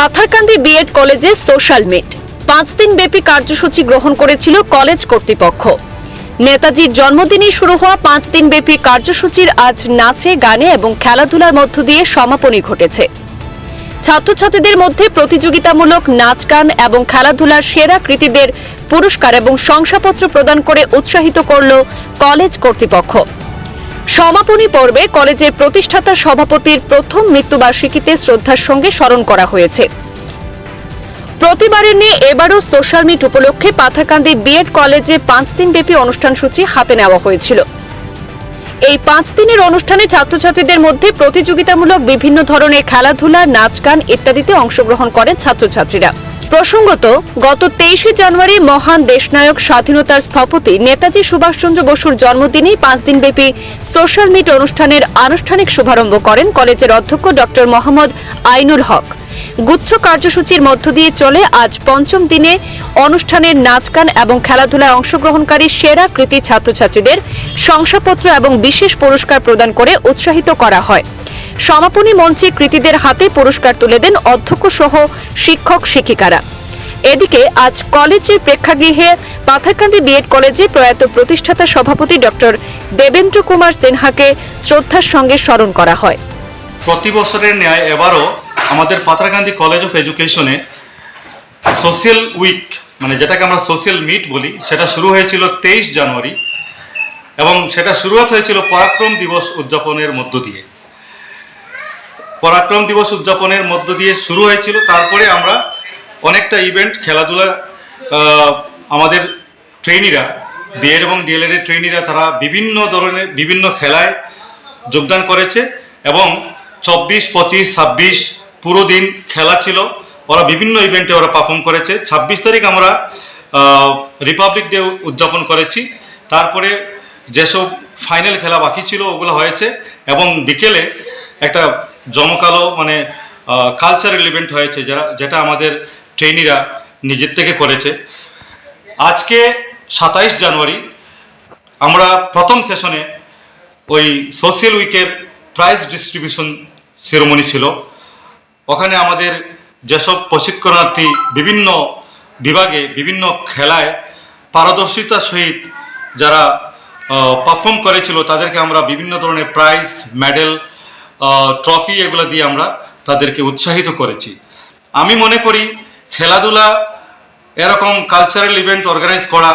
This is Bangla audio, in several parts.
পাথারকান্দি বিএড কলেজে সোশ্যাল মিট। পাঁচ দিন ব্যাপী কার্যসূচি গ্রহণ করেছিল কলেজ কর্তৃপক্ষ। নেতাজির জন্মদিনে শুরু হওয়া পাঁচ দিন ব্যাপী কার্যসূচির আজ নাচে, গানে এবং খেলাধুলার মধ্য দিয়ে সমাপনী ঘটেছে। ছাত্রছাত্রীদের মধ্যে প্রতিযোগিতামূলক নাচ, গান এবং খেলাধুলার সেরা কৃতীদের পুরস্কার এবং শংসাপত্র প্রদান করে উৎসাহিত করল কলেজ কর্তৃপক্ষ। সমাপনী পর্বে কলেজের প্রতিষ্ঠাতা সভাপতির প্রথম মৃত্যুবার্ষিকীতে শ্রদ্ধার সঙ্গে স্মরণ করা হয়েছে। প্রতিবারের নিয়ে এবারও সোশ্যাল মিট উপলক্ষে পাথাকান্দি বিএড কলেজে পাঁচ দিনব্যাপী অনুষ্ঠান সূচি হাতে নেওয়া হয়েছিল। এই পাঁচ দিনের অনুষ্ঠানে ছাত্রছাত্রীদের মধ্যে প্রতিযোগিতামূলক বিভিন্ন ধরনের খেলাধুলা, নাচ, গান ইত্যাদিতে অংশগ্রহণ করেন ছাত্রছাত্রীরা। প্রসঙ্গত, গত তেইশে জানুয়ারি মহান দেশনায়ক স্বাধীনতার স্থপতি নেতাজি সুভাষচন্দ্র বসুর জন্মদিনেই পাঁচ দিনব্যাপী সোশ্যাল মিট অনুষ্ঠানের আনুষ্ঠানিক শুভারম্ভ করেন কলেজের অধ্যক্ষ ডক্টর মোহাম্মদ আইনুল হক। গুচ্ছ কার্যসূচির মধ্য দিয়ে চলে আজ পঞ্চম দিনে অনুষ্ঠানের নাচ গান এবং খেলাধুলায় অংশগ্রহণকারী সেরা কৃতি ছাত্রছাত্রীদের শংসাপত্র এবং বিশেষ পুরস্কার প্রদান করে উৎসাহিত করা হয়। সমাপনী মঞ্চে কৃতীদের হাতে পুরস্কার তুলে দেন অধ্যক্ষ সহ শিক্ষক শিক্ষিকারা। এদিকে আজ কলেজের প্রেক্ষাগৃহে পাথারকান্দি বিএড কলেজে প্রয়াত প্রতিষ্ঠাতা সভাপতি ডক্টর দেবেন্দ্র কুমার সিনহাকে শ্রদ্ধার সঙ্গে স্মরণ করা হয়। প্রতি বছরের ন্যায় এবারও আমাদের পাতারকান্দি কলেজ অফ এডুকেশনে সোশ্যাল উইক মানে যেটাকে আমরা সোশ্যাল মিট বলি, সেটা শুরু হয়েছিল তেইশ জানুয়ারি এবং সেটা শুরুয়াত হয়েছিল পরাক্রম দিবস উদযাপনের মধ্য দিয়ে। পরাক্রম দিবস উদযাপনের মধ্য দিয়ে শুরু হয়েছিল। তারপরে আমরা অনেকটা ইভেন্ট খেলাধুলা আমাদের ট্রেনিরা বিএড এবং ডিএলএড এর ট্রেনিরা তারা বিভিন্ন ধরনের, বিভিন্ন খেলায় যোগদান করেছে এবং চব্বিশ, পঁচিশ, ছাব্বিশ পুরো দিন খেলা ছিল। ওরা বিভিন্ন ইভেন্টে ওরা পারফর্ম করেছে। ছাব্বিশ তারিখ আমরা রিপাবলিক ডে উদযাপন করেছি। তারপরে যেসব ফাইনাল খেলা বাকি ছিল, ওগুলো হয়েছে এবং বিকেলে একটা জমকালো মানে কালচারাল ইভেন্ট হয়েছে যারা, যেটা আমাদের ট্রেনিরা নিজের থেকে করেছে। আজকে সাতাইশ জানুয়ারি, আমরা প্রথম সেশনে ওই সোশ্যাল উইকের প্রাইজ ডিস্ট্রিবিউশন সেরেমনি ছিল। ওখানে আমাদের যেসব প্রশিক্ষণার্থী বিভিন্ন বিভাগে, বিভিন্ন খেলায় পারদর্শিতার সহিত যারা পারফর্ম করেছিল, তাদেরকে আমরা বিভিন্ন ধরনের প্রাইজ মেডেল ট্রফি এগুলো দিয়ে আমরা তাদেরকে উৎসাহিত করেছি। আমি মনে করি খেলাধুলা এরকম কালচারাল ইভেন্ট অর্গানাইজ করা,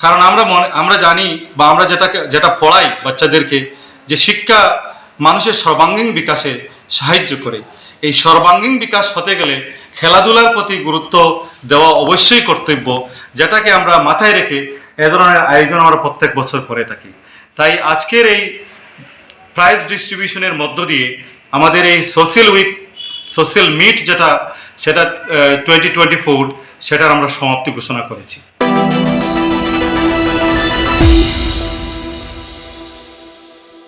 কারণ আমরা মনে আমরা জানি বা আমরা যেটাকে যেটা পড়াই বাচ্চাদেরকে যে শিক্ষা মানুষের সর্বাঙ্গীন বিকাশে সাহায্য করে। এই সর্বাঙ্গীন বিকাশ হতে গেলে খেলাধুলার প্রতি গুরুত্ব দেওয়া অবশ্যই কর্তব্য, যেটাকে আমরা মাথায় রেখে এ ধরনের আয়োজন আমরা প্রত্যেক বছর করে থাকি। তাই আজকের এই প্রাইজ ডিস্ট্রিবিউশনের মধ্য দিয়ে আমাদের এই সোশ্যাল উইক সোশ্যাল মিট যেটা, সেটা টোয়েন্টি টোয়েন্টি ফোর সেটার আমরা সমাপ্তি ঘোষণা করেছি।